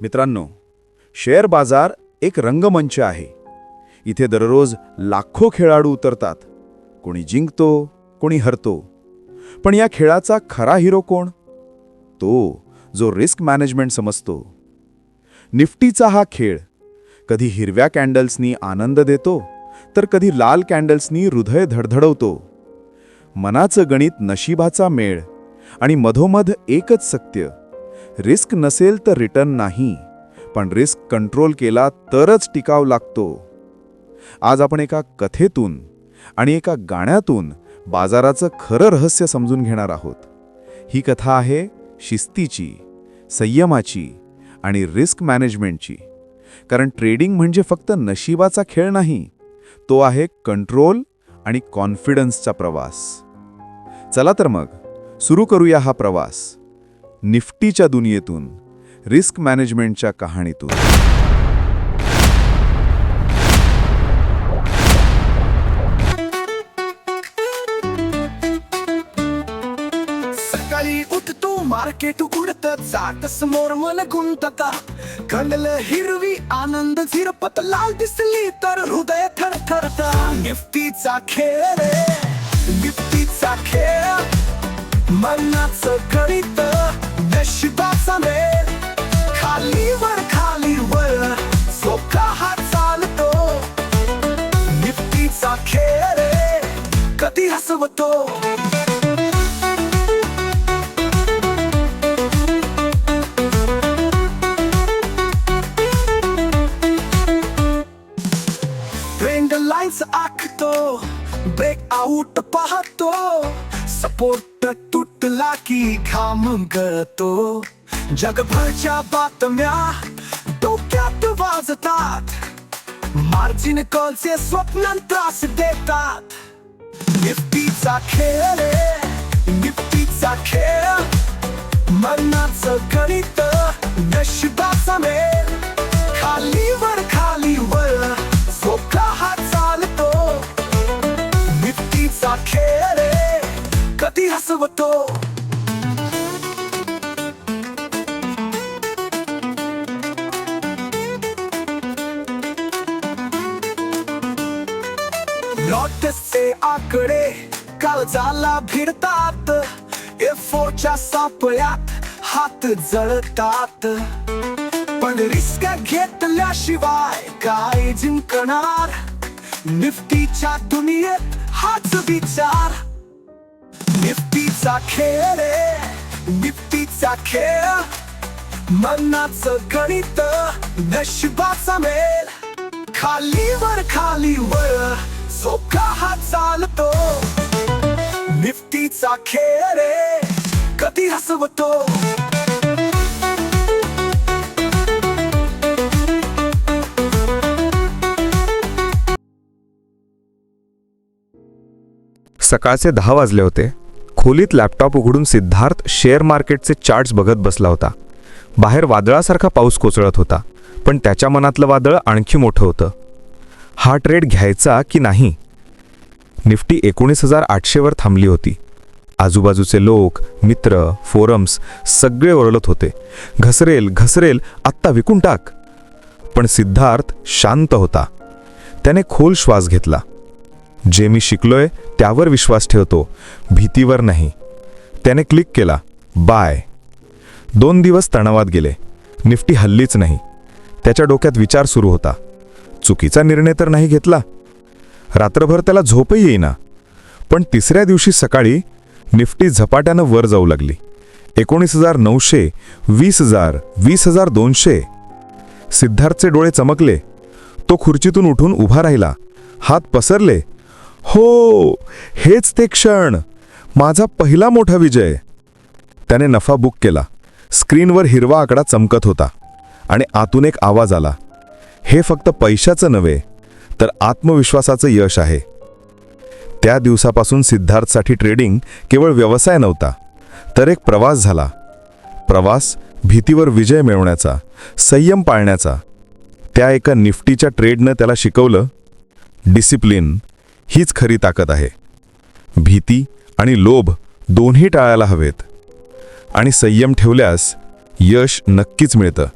मित्रांनो शेअर बाजार एक रंगमंच आहे. इथे दररोज लाखो खेळाडू उतरतात. कोणी जिंकतो कोणी हरतो. पण या खेळाचा खरा हिरो कोण? तो जो रिस्क मॅनेजमेंट समजतो. निफ्टीचा हा खेळ कधी हिरव्या कॅन्डल्सनी आनंद देतो तर कधी लाल कॅन्डल्सनी हृदय धडधडवतो. मनाचं गणित नशिबाचा मेळ आणि मधोमध एकच सत्य रिस्क नसेल तर रिटर्न नाही पण रिस्क कंट्रोल केला तरच टिकाव लागतो. आज आपण एका कथेतून आणि एका गाण्यातून बाजाराचं खरं रहस्य समजून घेणार आहोत. ही कथा आहे शिस्तीची संयमाची आणि रिस्क मॅनेजमेंटची. कारण ट्रेडिंग म्हणजे फक्त नशिबाचा खेळ नाही तो आहे कंट्रोल आणि कॉन्फिडन्सचा प्रवास. चला तर मग सुरू करूया हा प्रवास. निफ्टीच्या दुनियेतून रिस्क मॅनेजमेंटच्या कहाणीतून. सकाळी उठतो मार्केट उघडत जात समोर मन गुंतता कलल हिरवी आनंद झिरपत लाल दिसली तर हृदय थरथरता. निफ्टीचा खेळ रे निफ्टीचा खेळ. मनाचं गणित नशिबाचा खाली वर खाली वर सोका हा चालतो. निफ्टीचा खेळ रे कधी हसवतो? ट्रेंड लाईन्स आखतो ब्रेक आउट पाहतो. सपोर्ट तुटला की घाम गळतो. जगभरच्या बातम्या डोक्यात वाजतात. मार्जिन कॉलचे स्वप्न त्रास देतात. निफ्टीचा खेळ रे निफ्टीचा खेळ. मनाचं गणित नशिबाचा मेळ खाली वर खाली वर सोका हा चालतो. निफ्टीचा खेळ रे कधी हसवतो? लॉटसचे आकडे काळजाला भिडतात. एफोच्या सापळ्यात हात जळतात. पण रिस्क घेतल्याशिवाय काय जिंकणार? निफ्टीच्या दुनियेत हाच विचार. निफ्टीचा खेळ रे निफ्टीचा खेळ. मनाचं गणित नशिबाचा मेल. खाली वर खाली वर. सोका हा चालतो. निफ्टीचा खेळ रे कधी हसवतो? सकाळचे दहा वाजले होते. खोलीत लॅपटॉप उघडून सिद्धार्थ शेअर मार्केटचे चार्ट्स बघत बसला होता. बाहेर वादळासारखा पाऊस कोसळत होता पण त्याच्या मनातलं वादळ आणखी मोठं होतं. हा ट्रेड घ्यायचा की नाही? निफ्टी एकोणीस हजार आठशेवर थांबली होती. आजूबाजूचे लोक मित्र फोरम्स सगळे ओरडत होते. घसरेल घसरेल आत्ता विकून टाक. पण सिद्धार्थ शांत होता. त्याने खोल श्वास घेतला. जे मी शिकलोय त्यावर विश्वास ठेवतो भीतीवर नाही. त्याने क्लिक केला. बाय. दोन दिवस तणावात गेले. निफ्टी हल्लीच नाही. त्याच्या डोक्यात विचार सुरू होता. चुकीचा निर्णय तर नाही घेतला. रात्रभर त्याला झोपही येईना. पण तिसऱ्या दिवशी सकाळी निफ्टी झपाट्यानं वर जाऊ लागली. एकोणीस हजार नऊशे वीस हजार वीस हजार दोनशे. सिद्धार्थचे डोळे चमकले. तो खुर्चीतून उठून उभा राहिला. हात पसरले. हो हेच ते क्षण. माझा पहिला मोठा विजय. त्याने नफा बुक केला. स्क्रीनवर हिरवा आकडा चमकत होता आणि आतून एक आवाज आला. हे फक्त पैशाचं नव्हे तर आत्मविश्वासाचं यश आहे. त्या दिवसापासून सिद्धार्थसाठी ट्रेडिंग केवळ व्यवसाय नव्हता तर एक प्रवास झाला. प्रवास भीतीवर विजय मिळवण्याचा संयम पाळण्याचा. त्या एका निफ्टीच्या ट्रेडनं त्याला शिकवलं डिसिप्लिन हीच खरी ताकद आहे. भीती आणि लोभ दोन्ही टाळायला हवेत. आणि संयम ठेवल्यास यश नक्कीच मिळतं.